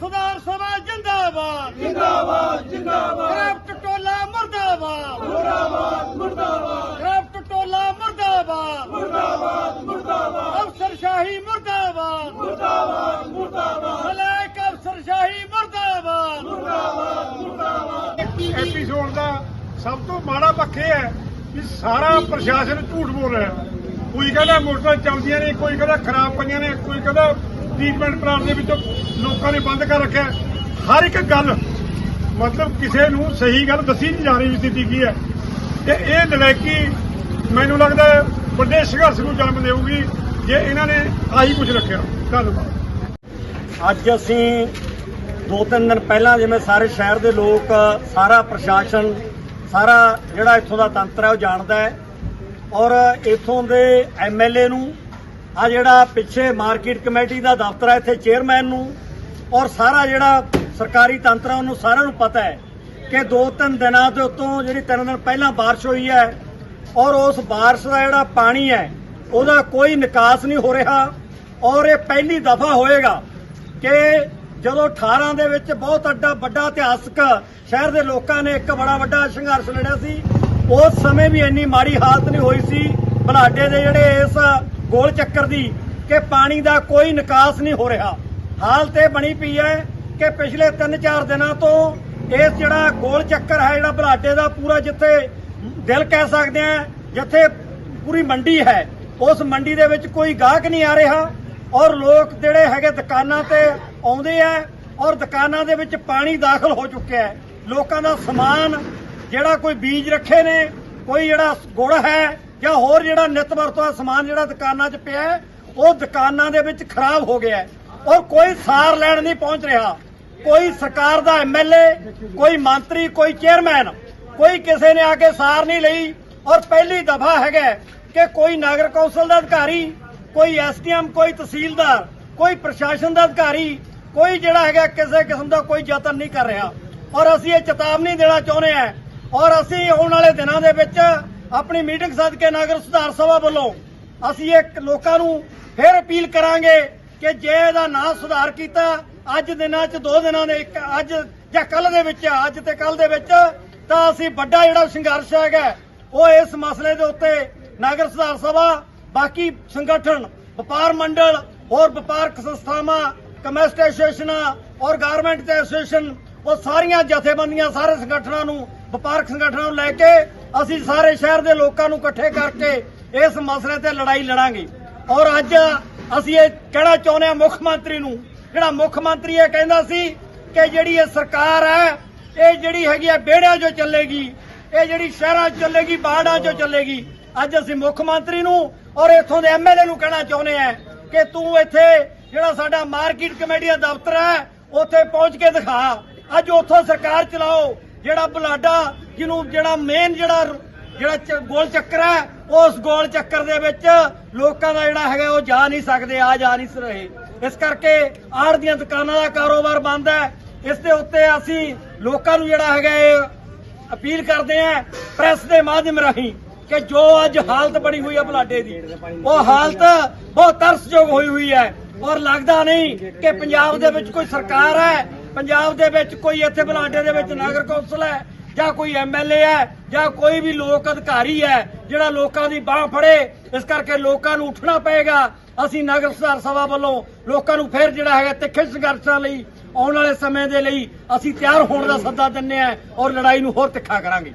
ਸੁਧਾਰ ਸਭਾ ਜਿੰਦਾਬਾਦ। ਜਿੰਦਾਬਾਦ ਜਿੰਦਾਬਾਦ। ਕ੍ਰਾਫਟ ਟੋਲਾ ਮੁਰਦਾਬਾਦ। ਮੁਰਦਾਬਾਦ ਮੁਰਦਾਬਾਦ। ਕ੍ਰਾਫਟ ਟੋਲਾ ਮੁਰਦਾਬਾਦ। ਮੁਰਦਾਬਾਦ ਮੁਰਦਾਬਾਦ। ਅਫਸਰਸ਼ਾਹੀ ਮੁਰਦਾਬਾਦ। ਮੁਰਦਾਬਾਦ ਮੁਰਦਾਬਾਦ। ਮਲਾਇਕ ਅਫਸਰਸ਼ਾਹੀ ਮੁਰਦਾਬਾਦ। ਮੁਰਦਾਬਾਦ ਮੁਰਦਾਬਾਦ। ਐਪੀਸੋਡ ਦਾ ਸਭ ਤੋਂ ਮਾੜਾ ਪੱਖ ਇਹ ਹੈ ਕਿ ਸਾਰਾ ਪ੍ਰਸ਼ਾਸਨ ਝੂਠ ਬੋਲ ਰਿਹਾ। ਕੋਈ ਕਹਿੰਦਾ ਮੋਟਰਾਂ ਚੱਲਦੀਆਂ ਨੇ ਕੋਈ ਕਹਿੰਦਾ ਖਰਾਬ ਪਈਆਂ ਨੇ ਕੋਈ ਕਹਿੰਦਾ ਟ੍ਰੀਟਮੈਂਟ ਪਲਾਂਟ ਦੇ ਵਿੱਚੋਂ ਲੋਕਾਂ ਨੇ ਬੰਦ ਕਰ ਰੱਖਿਆ। ਹਰ ਇੱਕ ਗੱਲ, ਮਤਲਬ ਕਿਸੇ ਨੂੰ ਸਹੀ ਗੱਲ ਦੱਸੀ ਨਹੀਂ ਜਾ ਰਹੀ ਸਥਿਤੀ ਕੀ ਹੈ। ਤੇ ਇਹ ਨਲਾਇਕੀ ਮੈਨੂੰ ਲੱਗਦਾ ਵੱਡੇ ਸੰਘਰਸ਼ ਨੂੰ ਜਨਮ ਦੇਊਗੀ, ਜੇ ਇਹਨਾਂ ਨੇ ਆਹੀ ਕੁਝ ਰੱਖਿਆ। ਧੰਨਵਾਦ। ਅੱਜ ਅਸੀਂ ਦੋ ਤਿੰਨ ਦਿਨ ਪਹਿਲਾਂ ਜਿਵੇਂ ਸਾਰੇ ਸ਼ਹਿਰ ਦੇ ਲੋਕ, ਸਾਰਾ ਪ੍ਰਸ਼ਾਸਨ, ਸਾਰਾ ਜਿਹੜਾ ਇੱਥੋਂ ਦਾ ਤੰਤਰ ਹੈ ਉਹ ਜਾਣਦਾ ਹੈ। ਔਰ ਇੱਥੋਂ ਦੇ ਐਮਐਲਏ ਨੂੰ ਆ ਜਿਹੜਾ ਪਿੱਛੇ ਮਾਰਕੀਟ ਕਮੇਟੀ ਦਾ ਦਫ਼ਤਰ ਹੈ ਇੱਥੇ ਚੇਅਰਮੈਨ ਨੂੰ, ਔਰ ਸਾਰਾ ਜਿਹੜਾ ਸਰਕਾਰੀ ਤੰਤਰ ਹੈ ਉਹਨੂੰ ਸਾਰਿਆਂ ਨੂੰ ਪਤਾ ਹੈ ਕਿ ਦੋ ਤਿੰਨ ਦਿਨਾਂ ਦੇ ਉੱਤੋਂ ਜਿਹੜੀ ਤਿੰਨ ਦਿਨ ਪਹਿਲਾਂ ਬਾਰਿਸ਼ ਹੋਈ ਹੈ, ਔਰ ਉਸ ਬਾਰਿਸ਼ ਦਾ ਜਿਹੜਾ ਪਾਣੀ ਹੈ, ਉਹਦਾ ਕੋਈ ਨਿਕਾਸ ਨਹੀਂ ਹੋ ਰਿਹਾ, ਔਰ ਇਹ ਪਹਿਲੀ ਦਫਾ ਹੋਏਗਾ ਕਿ ਜਦੋਂ 18 ਦੇ ਵਿੱਚ ਬਹੁਤ ਅੱਡਾ ਵੱਡਾ ਇਤਿਹਾਸਕ ਸ਼ਹਿਰ ਦੇ ਲੋਕਾਂ ਨੇ ਇੱਕ ਬੜਾ ਵੱਡਾ ਸੰਘਰਸ਼ ਲੜਿਆ ਸੀ, ਉਸ ਸਮੇਂ ਵੀ ਇੰਨੀ ਮਾੜੀ ਹਾਲਤ ਨਹੀਂ ਹੋਈ ਸੀ, ਬਲਾਡੇ ਦੇ ਜਿਹੜੇ ਇਸ ਗੋਲ ਚੱਕਰ ਦੀ ਕਿ ਪਾਣੀ ਦਾ ਕੋਈ ਨਿਕਾਸ ਨਹੀਂ ਹੋ ਰਿਹਾ। ਹਾਲਤ ਇਹ ਬਣੀ ਪਈ ਹੈ ਕਿ ਪਿਛਲੇ 3-4 ਦਿਨਾਂ ਤੋਂ ਇਸ ਜਿਹੜਾ ਗੋਲ ਚੱਕਰ ਹੈ, ਜਿਹੜਾ ਬਲਾਡੇ ਦਾ ਪੂਰਾ ਜਿੱਥੇ ਦਿਲ ਕਹਿ ਸਕਦੇ ਆ, ਜਿੱਥੇ ਪੂਰੀ ਮੰਡੀ ਹੈ, ਉਸ ਮੰਡੀ ਦੇ ਵਿੱਚ ਕੋਈ ਗਾਹਕ ਨਹੀਂ ਆ ਰਿਹਾ ਔਰ ਲੋਕ ਜਿਹੜੇ ਹੈਗੇ ਦੁਕਾਨਾਂ ਤੇ ਆਉਂਦੇ ਆ ਔਰ ਦੁਕਾਨਾਂ ਦੇ ਵਿੱਚ ਪਾਣੀ ਦਾਖਲ ਹੋ ਚੁੱਕਿਆ ਹੈ। ਲੋਕਾਂ ਦਾ ਸਮਾਨ ਜਿਹੜਾ ਕੋਈ ਬੀਜ ਰੱਖੇ ਨੇ, ਕੋਈ ਜਿਹੜਾ ਗੁੜ ਹੈ ਜਾਂ ਹੋਰ ਜਿਹੜਾ ਨਿੱਤ ਵਰਤੋਂ ਸਮਾਨ ਜਿਹੜਾ ਦੁਕਾਨਾਂ 'ਚ ਪਿਆ ਉਹ ਦੁਕਾਨਾਂ ਦੇ ਵਿੱਚ ਖਰਾਬ ਹੋ ਗਿਆ ਔਰ ਕੋਈ ਸਾਰ ਲੈਣ ਨਹੀਂ ਪਹੁੰਚ ਰਿਹਾ। ਕੋਈ ਸਰਕਾਰ ਦਾ ਐਮਐਲਏ ਕੋਈ ਮੰਤਰੀ, ਕੋਈ ਚੇਅਰਮੈਨ, ਕੋਈ ਕਿਸੇ ਨੇ ਆ ਕੇ ਸਾਰ ਨਹੀਂ ਲਈ। ਔਰ ਪਹਿਲੀ ਦਫਾ ਹੈਗਾ ਕਿ ਕੋਈ ਨਗਰ ਕੌਂਸਲ ਦਾ ਅਧਿਕਾਰੀ, ਕੋਈ ਐਸਡੀਐਮ ਕੋਈ ਤਹਿਸੀਲਦਾਰ, ਕੋਈ ਪ੍ਰਸ਼ਾਸਨ ਦਾ ਅਧਿਕਾਰੀ, ਕੋਈ ਜਿਹੜਾ ਹੈਗਾ ਕਿਸੇ ਕਿਸਮ ਦਾ ਕੋਈ ਯਤਨ ਨਹੀਂ ਕਰ ਰਿਹਾ। ਔਰ ਅਸੀਂ ਇਹ ਚੇਤਾਵਨੀ ਦੇਣਾ ਚਾਹੁੰਦੇ ਹਾਂ। ਔਰ ਅਸੀਂ ਆਉਣ ਵਾਲੇ ਦਿਨਾਂ ਦੇ ਵਿੱਚ ਆਪਣੀ ਮੀਟਿੰਗ ਸੱਦ ਕੇ ਨਗਰ ਸੁਧਾਰ ਸਭਾ ਵੱਲੋਂ ਅਸੀਂ ਇੱਕ ਲੋਕਾਂ ਨੂੰ ਫਿਰ ਅਪੀਲ ਕਰਾਂਗੇ ਕਿ ਜੇ ਇਹਦਾ ਨਾ ਸੁਧਾਰ ਕੀਤਾ, ਅੱਜ ਦਿਨਾਂ 'ਚ, ਦੋ ਦਿਨਾਂ ਦੇ ਇੱਕ, ਅੱਜ ਜਾਂ ਕੱਲ ਦੇ ਵਿੱਚ, ਅੱਜ ਤੇ ਕੱਲ ਦੇ ਵਿੱਚ, ਤਾਂ ਅਸੀਂ ਵੱਡਾ ਜਿਹੜਾ ਸੰਘਰਸ਼ ਹੈਗਾ, ਉਹ ਇਸ ਮਸਲੇ ਦੇ ਉੱਤੇ ਨਗਰ ਸੁਧਾਰ ਸਭਾ, ਬਾਕੀ ਸੰਗਠਨ, ਵਪਾਰ ਮੰਡਲ, ਹੋਰ ਵਪਾਰਕ ਸੰਸਥਾਵਾਂ ਕਮਰਸ਼ਲ ਐਸੋਸੀਏਸ਼ਨਾਂ ਔਰ ਗਾਰਮੈਂਟ ਐਸੋਸੀਏਸ਼ਨ ਉਹ ਸਾਰੀਆਂ ਜਥੇਬੰਦੀਆਂ, ਸਾਰੇ ਸੰਗਠਨਾਂ ਨੂੰ, ਵਪਾਰਕ ਸੰਗਠਨਾਂ ਨੂੰ ਲੈ ਕੇ ਅਸੀਂ ਸਾਰੇ ਸ਼ਹਿਰ ਦੇ ਲੋਕਾਂ ਨੂੰ ਇਕੱਠੇ ਕਰਕੇ ਇਸ ਮਸਲੇ ਤੇ ਲੜਾਈ ਲੜਾਂਗੇ। ਔਰ ਅੱਜ ਅਸੀਂ ਇਹ ਕਹਿਣਾ ਚਾਹੁੰਦੇ ਹਾਂ ਮੁੱਖ ਮੰਤਰੀ ਨੂੰ, ਜਿਹੜਾ ਮੁੱਖ ਮੰਤਰੀ ਇਹ ਕਹਿੰਦਾ ਸੀ ਕਿ ਜਿਹੜੀ ਇਹ ਸਰਕਾਰ ਹੈ, ਇਹ ਜਿਹੜੀ ਹੈਗੀ ਹੈ ਵਿਹੜਿਆਂ 'ਚੋਂ ਚੱਲੇਗੀ, ਇਹ ਜਿਹੜੀ ਸ਼ਹਿਰਾਂ 'ਚ ਚੱਲੇਗੀ ਬਾੜਾਂ 'ਚੋਂ ਚੱਲੇਗੀ। ਅੱਜ ਅਸੀਂ ਮੁੱਖ ਮੰਤਰੀ ਨੂੰ ਔਰ ਇੱਥੋਂ ਦੇ ਐਮਐਲਏ ਨੂੰ ਕਹਿਣਾ ਚਾਹੁੰਦੇ ਆ ਕਿ ਤੂੰ ਇੱਥੇ ਜਿਹੜਾ ਸਾਡਾ ਮਾਰਕੀਟ ਕਮੇਟੀ ਦਾ ਦਫ਼ਤਰ ਹੈ, ਉੱਥੇ ਪਹੁੰਚ ਕੇ ਦਿਖਾ। ਅੱਜ ਉੱਥੋਂ ਸਰਕਾਰ ਚਲਾਓ, ਜਿਹੜਾ ਬੁਲਾਡਾ, ਜਿਹਨੂੰ ਜਿਹੜਾ ਮੇਨ ਜਿਹੜਾ ਜਿਹੜਾ ਗੋਲ ਚੱਕਰ ਹੈ, ਉਸ ਗੋਲ ਚੱਕਰ ਦੇ ਵਿੱਚ ਲੋਕਾਂ ਦਾ ਜਿਹੜਾ ਹੈਗਾ ਉਹ ਜਾ ਨਹੀਂ ਸਕਦੇ, ਆ ਜਾ ਨਹੀਂ ਰਹੇ। ਇਸ ਕਰਕੇ ਆੜ ਦੀਆਂ ਦੁਕਾਨਾਂ ਦਾ ਕਾਰੋਬਾਰ ਬੰਦ ਹੈ। ਇਸ ਦੇ ਉੱਤੇ ਅਸੀਂ ਲੋਕਾਂ ਨੂੰ ਜਿਹੜਾ ਹੈਗਾ ਇਹ ਅਪੀਲ ਕਰਦੇ ਆਂ ਪ੍ਰੈਸ ਦੇ ਮਾਧਿਅਮ ਰਾਹੀਂ ਕਿ ਜੋ ਅੱਜ ਹਾਲਤ ਬਣੀ ਹੋਈ ਹੈ ਬਲਾਡੇ ਦੀ, ਉਹ ਹਾਲਤ ਬਹੁਤ ਤਰਸਯੋਗ ਹੋਈ ਹੋਈ ਹੈ। ਔਰ ਲੱਗਦਾ ਨਹੀਂ ਕਿ ਪੰਜਾਬ ਦੇ ਵਿੱਚ ਕੋਈ ਸਰਕਾਰ ਹੈ ਪੰਜਾਬ ਦੇ ਵਿੱਚ ਕੋਈ ਇੱਥੇ ਬਲਾਡੇ ਦੇ ਵਿੱਚ ਨਗਰ ਕੌਂਸਲ ਹੈ, ਜਾਂ ਕੋਈ ਐਮਐਲਏ ਹੈ, ਜਾਂ ਕੋਈ ਵੀ ਲੋਕ ਅਧਿਕਾਰੀ ਹੈ, ਜਿਹੜਾ ਲੋਕਾਂ ਦੀ ਬਾਹ ਫੜੇ, ਇਸ ਕਰਕੇ ਲੋਕਾਂ ਨੂੰ ਉੱਠਣਾ ਪਏਗਾ। ਅਸੀਂ ਨਗਰ ਸੁਧਾਰ ਸਭਾ ਵੱਲੋਂ ਲੋਕਾਂ ਨੂੰ ਫਿਰ ਜਿਹੜਾ ਹੈਗਾ ਤਿੱਖੇ ਸੰਘਰਸ਼ਾਂ ਲਈ, ਆਉਣ ਵਾਲੇ ਸਮੇਂ ਦੇ ਲਈ ਅਸੀਂ ਤਿਆਰ ਹੋਣ ਦਾ ਸੱਦਾ ਦਿੰਨੇ ਆ ਔਰ ਲੜਾਈ ਨੂੰ ਹੋਰ ਤਿੱਖਾ ਕਰਾਂਗੇ।